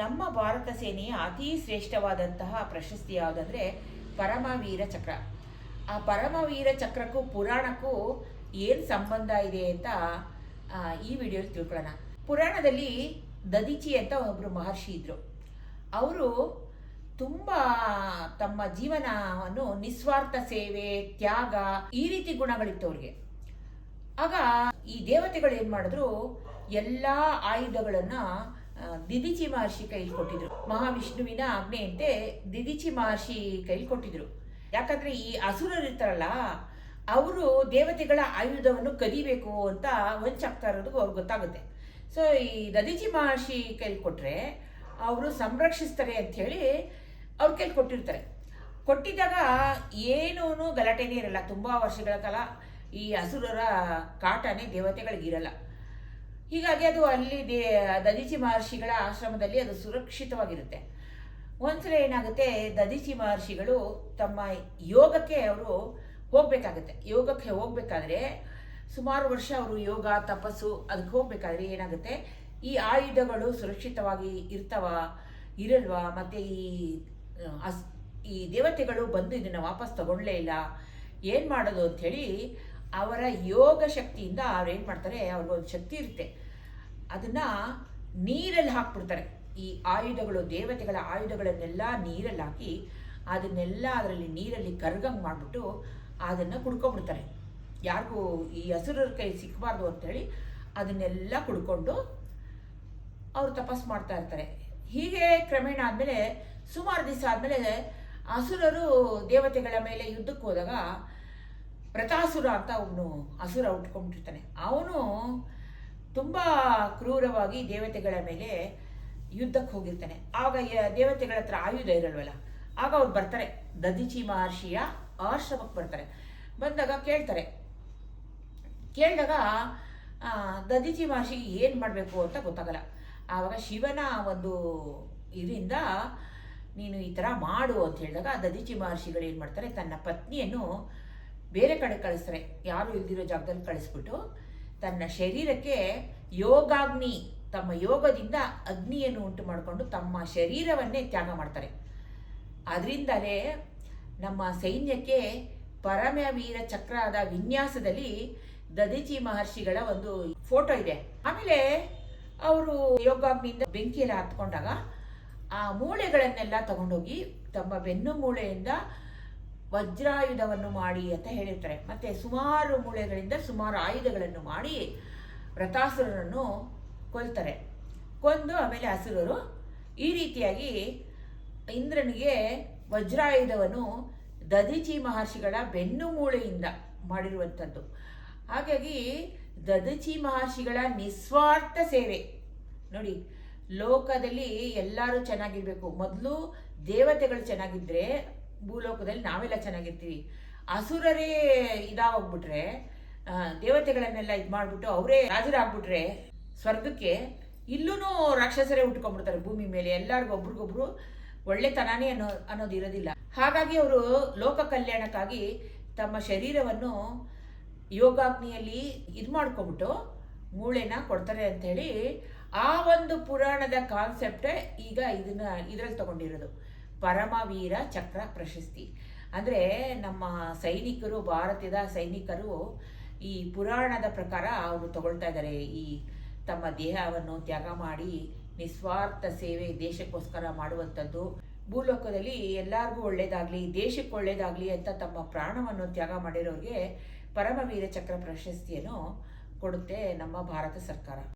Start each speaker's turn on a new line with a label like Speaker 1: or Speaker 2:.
Speaker 1: ನಮ್ಮ ಭಾರತ ಸೇನೆಯ ಅತಿ ಶ್ರೇಷ್ಠವಾದಂತಹ ಪ್ರಶಸ್ತಿ ಯಾವುದಂದ್ರೆ ಪರಮವೀರ ಚಕ್ರ. ಆ ಪರಮವೀರ ಚಕ್ರಕ್ಕೂ ಪುರಾಣಕ್ಕೂ ಏನು ಸಂಬಂಧ ಇದೆ ಅಂತ ಈ ವಿಡಿಯೋಲಿ ತಿಳ್ಕೊಳ್ಳೋಣ. ಪುರಾಣದಲ್ಲಿ ದದಿಚಿ ಅಂತ ಒಬ್ಬರು ಮಹರ್ಷಿ ಇದ್ದರು ಅವರು ತುಂಬ ತಮ್ಮ ಜೀವನವನ್ನು ನಿಸ್ವಾರ್ಥ ಸೇವೆ, ತ್ಯಾಗ ಈ ರೀತಿ ಗುಣಗಳಿತ್ತು ಅವ್ರಿಗೆ. ಆಗ ಈ ದೇವತೆಗಳು ಏನು ಮಾಡಿದ್ರು, ಎಲ್ಲ ಆಯುಧಗಳನ್ನ ದಿದಿಚಿ ಮಹರ್ಷಿ ಕೈಲಿ ಕೊಟ್ಟಿದ್ರು. ಮಹಾವಿಷ್ಣುವಿನ ಆಜ್ಞೆಯಂತೆ ದಿದಿಚಿ ಮಹರ್ಷಿ ಕೈಲಿ ಕೊಟ್ಟಿದ್ರು. ಯಾಕಂದ್ರೆ ಈ ಅಸುರರು ಇರ್ತಾರಲ್ಲ, ಅವರು ದೇವತೆಗಳ ಆಯುಧವನ್ನು ಕದಿಬೇಕು ಅಂತ ವಂಚಾಗ್ತಾ ಇರೋದು ಅವ್ರಿಗೆ ಗೊತ್ತಾಗುತ್ತೆ. ಸೊ ಈ ದದಿಜಿ ಮಹರ್ಷಿ ಕೈಲಿ ಕೊಟ್ರೆ ಅವರು ಸಂರಕ್ಷಿಸ್ತಾರೆ ಅಂತ ಹೇಳಿ ಅವ್ರ ಕೈಲಿ ಕೊಟ್ಟಿರ್ತಾರೆ. ಕೊಟ್ಟಿದ್ದಾಗ ಏನೂ ಗಲಾಟೆನೇ ಇರಲ್ಲ. ತುಂಬ ವರ್ಷಗಳ ಕಾಲ ಈ ಅಸುರರ ಕಾಟನೇ ದೇವತೆಗಳಿಗಿರಲ್ಲ ಹೀಗಾಗಿ ಅದು ಅಲ್ಲಿ ದೇ ದದಿಚಿ ಮಹರ್ಷಿಗಳ ಆಶ್ರಮದಲ್ಲಿ ಅದು ಸುರಕ್ಷಿತವಾಗಿರುತ್ತೆ. ಒಂದ್ಸಲ ಏನಾಗುತ್ತೆ, ದದಿಚಿ ಮಹರ್ಷಿಗಳು ತಮ್ಮ ಯೋಗಕ್ಕೆ ಅವರು ಹೋಗಬೇಕಾಗುತ್ತೆ. ಯೋಗಕ್ಕೆ ಹೋಗಬೇಕಾದ್ರೆ ಸುಮಾರು ವರ್ಷ ಅವರು ಯೋಗ, ತಪಸ್ಸು ಅದಕ್ಕೆ ಹೋಗಬೇಕಾದ್ರೆ ಏನಾಗುತ್ತೆ, ಈ ಆಯುಧಗಳು ಸುರಕ್ಷಿತವಾಗಿ ಇರ್ತವ, ಇರಲ್ವಾ? ಮತ್ತು ಈ ಅಸ್, ಈ ದೇವತೆಗಳು ಬಂದು ಇದನ್ನು ವಾಪಸ್ ತಗೊಳ್ಳೇ ಇಲ್ಲ, ಏನು ಮಾಡೋದು ಅಂಥೇಳಿ ಅವರ ಯೋಗ ಶಕ್ತಿಯಿಂದ ಅವ್ರು ಏನು ಮಾಡ್ತಾರೆ, ಅವ್ರಿಗೊಂದು ಶಕ್ತಿ ಇರುತ್ತೆ. ಅದನ್ನು ನೀರಲ್ಲಿ ಹಾಕ್ಬಿಡ್ತಾರೆ. ಈ ಆಯುಧಗಳು, ದೇವತೆಗಳ ಆಯುಧಗಳನ್ನೆಲ್ಲ ನೀರಲ್ಲಿ ಹಾಕಿ ಅದನ್ನೆಲ್ಲ ಅದರಲ್ಲಿ ನೀರಲ್ಲಿ ಕರ್ಗಂಗೆ ಮಾಡಿಬಿಟ್ಟು ಅದನ್ನು ಕುಡ್ಕೊಂಡ್ಬಿಡ್ತಾರೆ. ಯಾರಿಗೂ ಈ ಹಸುರರ ಕೈ ಸಿಕ್ಕಬಾರ್ದು ಅಂತೇಳಿ ಅದನ್ನೆಲ್ಲ ಕುಡ್ಕೊಂಡು ಅವರು ತಪಸ್ ಮಾಡ್ತಾ ಇರ್ತಾರೆ. ಹೀಗೆ ಕ್ರಮೇಣ ಆದಮೇಲೆ ಸುಮಾರು ದಿವಸ ಆದಮೇಲೆ ಹಸುರರು ದೇವತೆಗಳ ಮೇಲೆ ಯುದ್ಧಕ್ಕೆ ಹೋದಾಗ ಪ್ರತಾಸುರ ಅಂತ ಅವನು ಹಸುರ ಉಟ್ಕೊಂಡ್ಬಿಟ್ಟಿರ್ತಾನೆ ಅವನು ತುಂಬ ಕ್ರೂರವಾಗಿ ದೇವತೆಗಳ ಮೇಲೆ ಯುದ್ಧಕ್ಕೆ ಹೋಗಿರ್ತಾನೆ. ಆಗ ದೇವತೆಗಳ ಹತ್ರ ಆಯುಧ ಇರಲ್ವಲ್ಲ? ಆಗ ಅವ್ರು ಬರ್ತಾರೆ. ದದಿಚಿ ಮಹರ್ಷಿಯ ಆಶ್ರಮಕ್ಕೆ ಬರ್ತಾರೆ. ಬಂದಾಗ ಕೇಳ್ತಾರೆ. ಕೇಳಿದಾಗ ದದಿಚಿ ಮಹರ್ಷಿ ಏನು ಮಾಡಬೇಕು ಅಂತ ಗೊತ್ತಾಗಲ್ಲ. ಆವಾಗ ಶಿವನ ಒಂದು ಇದರಿಂದ ನೀನು ಈ ಥರ ಮಾಡು ಅಂತ ಹೇಳಿದಾಗ ದದಿಚಿ ಮಹರ್ಷಿಗಳು ಏನು ಮಾಡ್ತಾರೆ, ತನ್ನ ಪತ್ನಿಯನ್ನು ಬೇರೆ ಕಡೆ ಕಳಿಸ್ತಾರೆ. ಯಾರು ಇಲ್ದಿರೋ ಜಾಗದಲ್ಲಿ ಕಳಿಸ್ಬಿಟ್ಟು ತನ್ನ ಶರೀರಕ್ಕೆ ಯೋಗಾಗ್ನಿ, ತಮ್ಮ ಯೋಗದಿಂದ ಅಗ್ನಿಯನ್ನು ಉಂಟು ಮಾಡಿಕೊಂಡು ತಮ್ಮ ಶರೀರವನ್ನೇ ತ್ಯಾಗ ಮಾಡ್ತಾರೆ. ಅದರಿಂದಲೇ ನಮ್ಮ ಸೈನ್ಯಕ್ಕೆ ಪರಮವೀರ ಚಕ್ರದ ವಿನ್ಯಾಸದಲ್ಲಿ ದದಿಚಿ ಮಹರ್ಷಿಗಳ ಒಂದು ಫೋಟೋ ಇದೆ. ಆಮೇಲೆ ಅವರು ಯೋಗಾಗ್ನಿಯಿಂದ ಬೆಂಕಿಯಲ್ಲಿ ಹತ್ಕೊಂಡಾಗ ಆ ಮೂಳೆಗಳನ್ನೆಲ್ಲ ತಗೊಂಡೋಗಿ ತಮ್ಮ ಬೆನ್ನು ಮೂಳೆಯಿಂದ ವಜ್ರಾಯುಧವನ್ನು ಮಾಡಿ ಅಂತ ಹೇಳಿರ್ತಾರೆ. ಮತ್ತೆ ಸುಮಾರು ಮೂಳೆಗಳಿಂದ ಸುಮಾರು ಆಯುಧಗಳನ್ನು ಮಾಡಿ ವ್ರತಾಸುರರನ್ನು ಕೊಲ್ತಾರೆ. ಕೊಂದು ಆಮೇಲೆ ಅಸುರರು ಈ ರೀತಿಯಾಗಿ ಇಂದ್ರನಿಗೆ ವಜ್ರಾಯುಧವನ್ನು ದದಿಚಿ ಮಹರ್ಷಿಗಳ ಬೆನ್ನು ಮೂಳೆಯಿಂದ ಮಾಡಿರುವಂಥದ್ದು. ಹಾಗಾಗಿ ದದಿಚಿ ಮಹರ್ಷಿಗಳ ನಿಸ್ವಾರ್ಥ ಸೇವೆ. ನೋಡಿ, ಲೋಕದಲ್ಲಿ ಎಲ್ಲರೂ ಚೆನ್ನಾಗಿರಬೇಕು. ಮೊದಲು ದೇವತೆಗಳು ಚೆನ್ನಾಗಿದ್ರೆ ಭೂಲೋಕದಲ್ಲಿ ನಾವೆಲ್ಲ ಚೆನ್ನಾಗಿರ್ತೀವಿ. ಅಸುರರೇ ಇದಾಗ್ಬಿಟ್ರೆ ದೇವತೆಗಳನ್ನೆಲ್ಲ ಇದು ಮಾಡಿಬಿಟ್ಟು ಅವರೇ ರಾಜರಾಗ್ಬಿಟ್ರೆ ಸ್ವರ್ಗಕ್ಕೆ ಇಲ್ಲೂ ರಾಕ್ಷಸರೇ ಉಟ್ಕೊಂಡ್ಬಿಡ್ತಾರೆ ಭೂಮಿ ಮೇಲೆ. ಎಲ್ಲರಿಗೂ ಒಬ್ರಿಗೊಬ್ರು ಒಳ್ಳೆತನಾನೇ ಅನ್ನೋ, ಅನ್ನೋದು ಇರೋದಿಲ್ಲ. ಹಾಗಾಗಿ ಅವರು ಲೋಕ ಕಲ್ಯಾಣಕ್ಕಾಗಿ ತಮ್ಮ ಶರೀರವನ್ನು ಯೋಗಾಗ್ನಿಯಲ್ಲಿ ಇದು ಮಾಡ್ಕೊಂಬಿಟ್ಟು ಮೂಳೆನ ಕೊಡ್ತಾರೆ ಅಂಥೇಳಿ ಆ ಒಂದು ಪುರಾಣದ ಕಾನ್ಸೆಪ್ಟೇ ಈಗ ಇದನ್ನ, ಇದರಲ್ಲಿ ತಗೊಂಡಿರೋದು. ಪರಮವೀರ ಚಕ್ರ ಪ್ರಶಸ್ತಿ. ಅಂದರೆ ನಮ್ಮ ಸೈನಿಕರು, ಭಾರತದ ಸೈನಿಕರು ಈ ಪುರಾಣದ ಪ್ರಕಾರ ಅವರು ತಗೊಳ್ತಾ ಇದ್ದಾರೆ ಈ ತಮ್ಮ ದೇಹವನ್ನು ತ್ಯಾಗ ಮಾಡಿ ನಿಸ್ವಾರ್ಥ ಸೇವೆ ದೇಶಕ್ಕೋಸ್ಕರ ಮಾಡುವಂಥದ್ದು. ಭೂಲೋಕದಲ್ಲಿ ಎಲ್ಲರಿಗೂ ಒಳ್ಳೆಯದಾಗಲಿ ದೇಶಕ್ಕೆ ಒಳ್ಳೆಯದಾಗಲಿ ಅಂತ ತಮ್ಮ ಪ್ರಾಣವನ್ನು ತ್ಯಾಗ ಮಾಡಿರೋರಿಗೆ ಪರಮವೀರ ಚಕ್ರ ಪ್ರಶಸ್ತಿಯನ್ನು ಕೊಡುತ್ತೆ ನಮ್ಮ ಭಾರತ ಸರ್ಕಾರ.